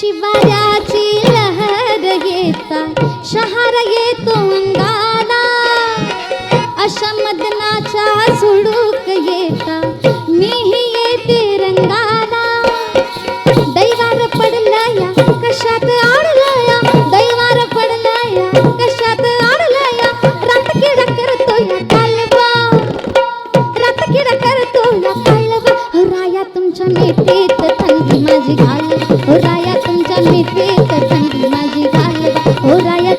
शिवायाची लहर येता शहार येतो अंगाला अशा मदनाचा सुडूक येता मीही येते रंगाला. दैवार पडला या कशात आडला या दैवार पडला या कशात आडला या रातकिडा करतो या कालवा. रात किडा घालवा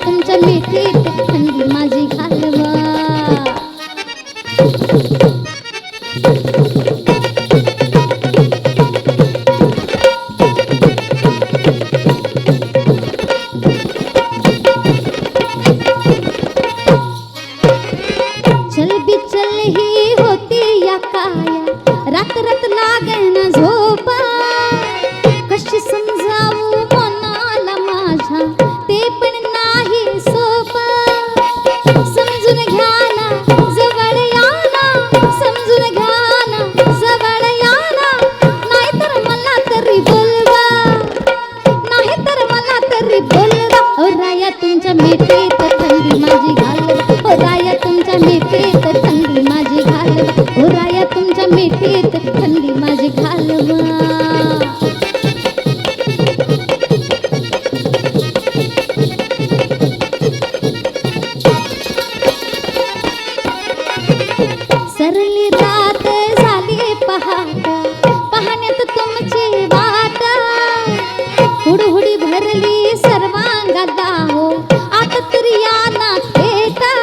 समजून घ्या ना जवळ या ना समजून घ्या ना जवळ या ना नाहीतर मला तरी बोलवा तर मला तरी बोलवा. ओ राया तुमच्या मिठीत थंडी माझी घालवा ओ राया तुमच्या मिठीत सरली रात झाली पहाट पाहण्यात तुमची वाट हुडहुडी भरली सर्वांगाला हो. आता तरी या ना भेटा.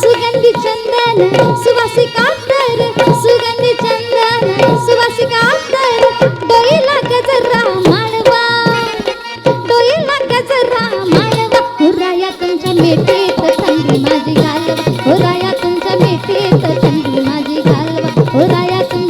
सुगंधी चंदन सुवासिका तर सुगंधी चंदन सुवासिका तर डोईला गजरा माळवा. डोईला गजरा माळवा. हुराया तुमच्या मिठीत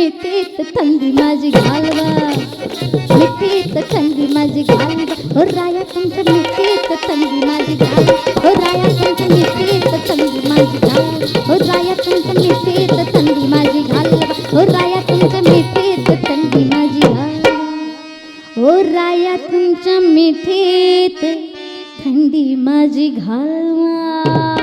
मिठीत थंडी माझी घालवा. मिठीत थंडी माझी घालवा. हो राया तुमच्या मिठीत थंडी माझी घालवा. हो राया तुमच्या मिठीत थंडी माझी घालवा. हो राया तुमच्या मिठीत थंडी माझी घालवा. हो राया तुमच्या मिठीत थंडी माझी घालवा. हो राया तुमच्या मिठीत थंडी माझी घालवा.